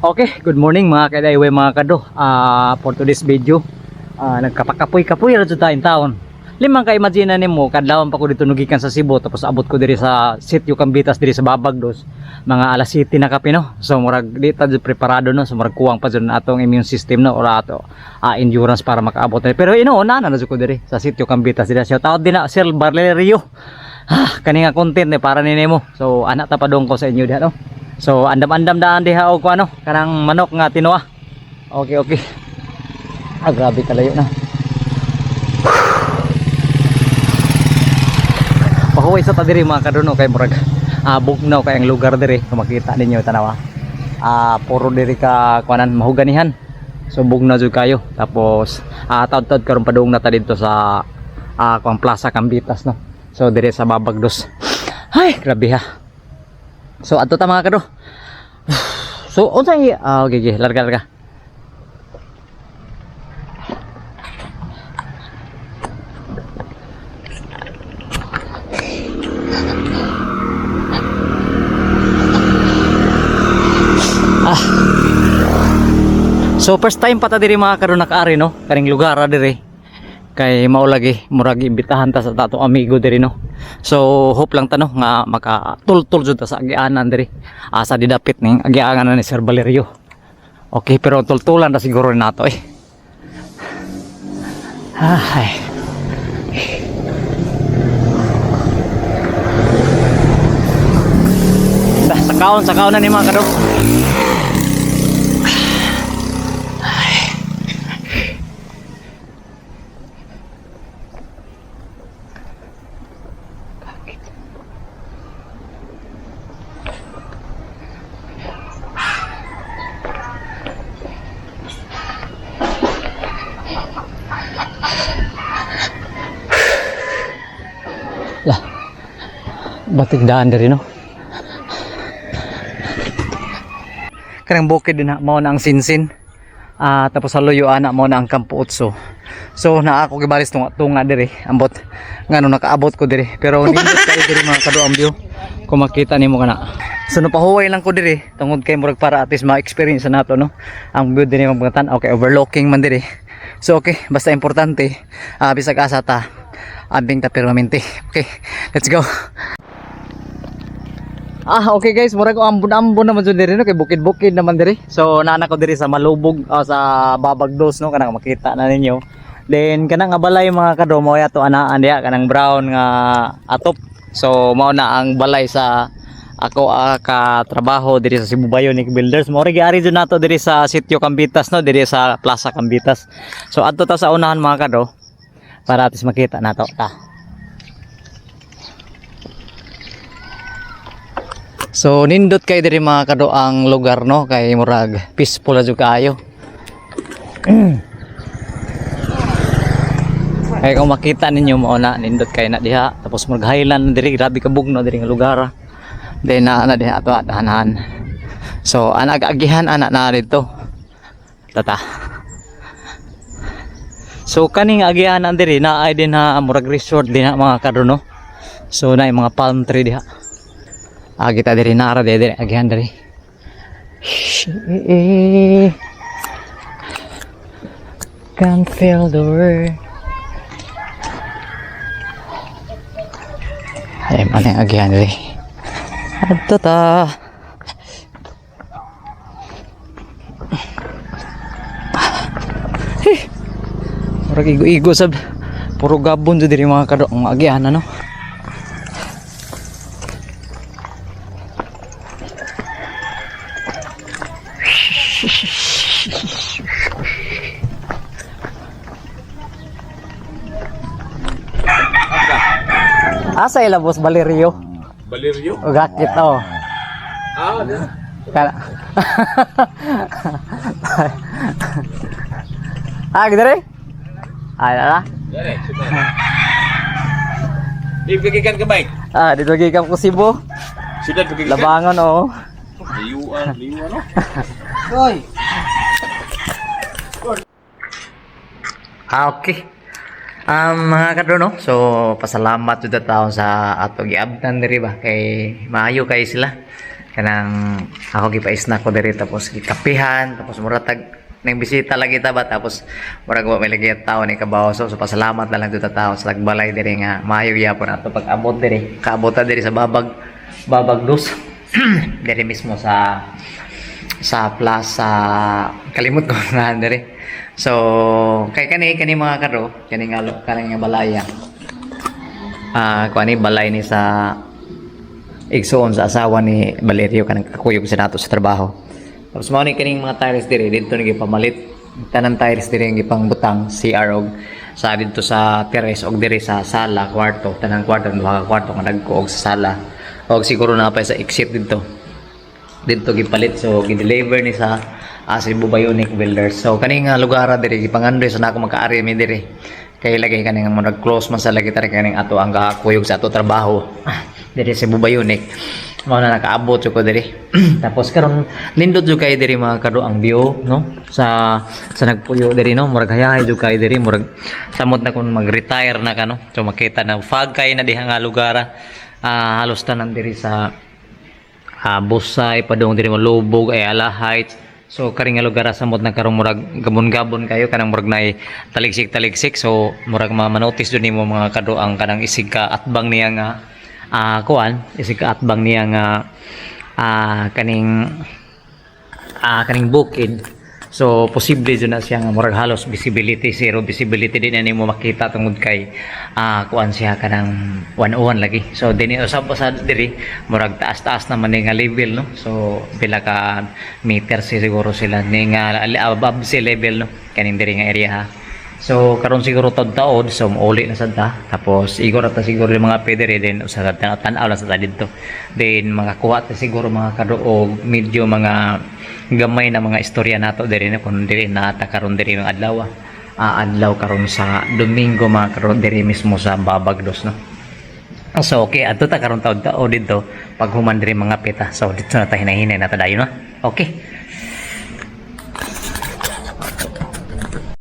Okay, good morning mga kadaywe mga kado. Ah, for today's video, ah nagkapakapoy-kapoy ra jud tayong taon. Limang ka imagine nimo kadlawon pa ko dito nugikan sa Cebu tapos abot ko diri sa sitio Cambitas diri sa Babagdos mga alas 7 na kape no. So murag di ta jud preparado no, so murag kuwang pa jud na atong immune system no or ato ah, endurance para makaabot. Pero ino na na jud ko diri sa sitio Cambitas diri. Shout out din na Sir Barlerio. Ah, kani nga content eh para ni nimo. So anak ta padong ko sa inyo diha no. So andam-andam daan diha og ano kanang manok nga tinuwa. Okay, okay. Ah, grabe kalayo na. Pahuway sa ta diri mga kaduno kay murag ah, bugnaw kay ang lugar diri kung makita ninyo tanawa. Ah, puro diri ka kuanan mahuganihan. So bugnaw jud kayo. Tapos ah taud-taud karon padung na ta dito sa ah kuang Plaza Cambitas no. So diri sa Babagdos. Ay, grabe ha. So adto ta mga kado. So unsay ah okay, okay larga larga. Ah. So first time pa ta diri mga kado nakaari no, kaning lugar diri kay maulagi murag imbitahan ta sa tato amigo diri no? So hope lang ta no nga makatultul jud ta sa agianan diri. Asa didapit ning agianan ni Sir Valerio. Okay pero tultulan na siguro nato eh. Ay. Dah, sa kaon sa kaon na ni mga kado batik daan diri no? Kanang bukid din mao na ang sinsin. Ah tapos sa luyo ana mo na ang Kampo Utso. So na ako gibalis tunga tunga diri ambot. Ngano nakaabot ko diri. Pero nindot kayo diri mga kado ang view. Kung makita nimo kana so napahuway lang ko diri. Tungod kay murag para at least ma-experience na nato no? Ang view diri mga tan okay overlooking man diri. So okay basta importante ah bisag asa ta ambing ta permanente. Okay let's go Ah, okay guys, mura ko ambon-ambon naman dyan diri no kay bukid-bukid naman diri. So nana ko diri sa Malubog ah, sa Babagdos no kanang makita na ninyo. Then kanang balay mga kado mo ato anaan diha kanang brown nga atop. So mao na ang balay sa ako ah, ka trabaho diri sa Cebu Bionic Builders. Mo ri giari jud nato diri sa Sitio Cambitas no, diri sa Plaza Cambitas. So adto ta sa unahan mga kado para atis makita nato ta. So nindot kay diri mga kado ang lugar no kay murag peaceful na jud kaayo. kay kung makita ninyo mo na nindot kay na diha tapos murag highland diri grabe ka bugno diri nga lugar. ah. Then na na diha ato danahan. So anak agihan anak na dito. Tata. So kaning agihan diri na ay din ha murag resort din ha mga kado no. So na mga palm tree diha. Kita dari nara deh dari agihan dari. Can feel the word. Ay, mana yang agihan dari? Aduh ta. Murag igo-igo sab. Puro gabon diri mga kadok ang agihan ano. Asa ila boss Valerio? Valerio? Ugakit oh. Ah, ano? Kala. ah, rin? Ah, ala. Dere, suta. Ibigigan ka bike. Ah, kam ko Cebu. Sudah bigigan. Labangon oh. Liuan, liuan no? Ah, okay. Um, mga kadono, so pasalamat jud taon sa ato giabtan diri ba? Kay maayo kay sila. kanang ako gipais-snack ko diri tapos gikapihan tapos muratag nang bisita lagi ta ba? Tapos murag wa may lagi tao ni kabaw so, so pasalamat na lang dito tao sa nagbalay diri nga maayo gyapon ato pag abot diri. Kaabot ta diri sa babag babag dos. Diri mismo sa sa plaza kalimot ko nga diri so kay kani kani mga karo kani nga kani nga balaya ah. Kani balay ni sa igsoon sa asawa ni Valerio kanang kakuyog sa nato sa trabaho. Tapos mao ni kaning mga tires dire dito ni pamalit tanan tires dire ang gipang butang CR og sa dito sa terrace og dire sa sala kwarto. Tanang kwarto mga kwarto nga nagko og sa sala. Og siguro na pa sa exit dito dito gipalit. So gi-deliver ni sa uh, Cebu Bionic Builders. So kani nga lugar dire gipangandre sa nako makaari mi dire kay lagay kani nga murag close man sa lagi tari kaning ato ang kakuyog sa ato trabaho. Dire Cebu Bionic. Mao na nakaabot ko dire tapos karon lindot jud kay dire mga kado ang view no? Sa sa nagpuyo dire no? Murag hayahay jud kay dire murag samot na kun mag-retire na ka no? So makita na fog kay na diha nga lugar ah. Halos tanan dire sa uh, busay padung diri mo lubog ay alahait so kari nga lugar sa mod nagkarong murag gabon-gabon kayo kanang murag nay taligsik-taligsik so murag mamanotis dun nimo mga kado ang kanang isig ka atbang niya nga ah kuan isig ka atbang niya nga ah kaning ah kaning bukid so posible dyan na siya murag halos visibility zero visibility din na nimo makita tungod kay ah kuan siya kanang 101 lagi. So dinhi usab sa diri murag taas-taas naman ni nga level no? So pila ka meter si siguro sila ni nga above sea level no? Kaning diri nga area ha So karon siguro tod taon so uli na sad ta. Tapos igor ta siguro yung mga pedere din sa tan- tanaw sa ta dito then mga kuha ta siguro mga kadoog medyo mga gamay na mga istorya nato diri na kun diri na ta karon diri yung adlaw ah, adlaw karon sa Domingo mga karon diri mismo sa Babagdos no? So okay adto ta karon taon tao dito pag human diri mga pita so dito na ta hinahinay na ta dayon no? Okay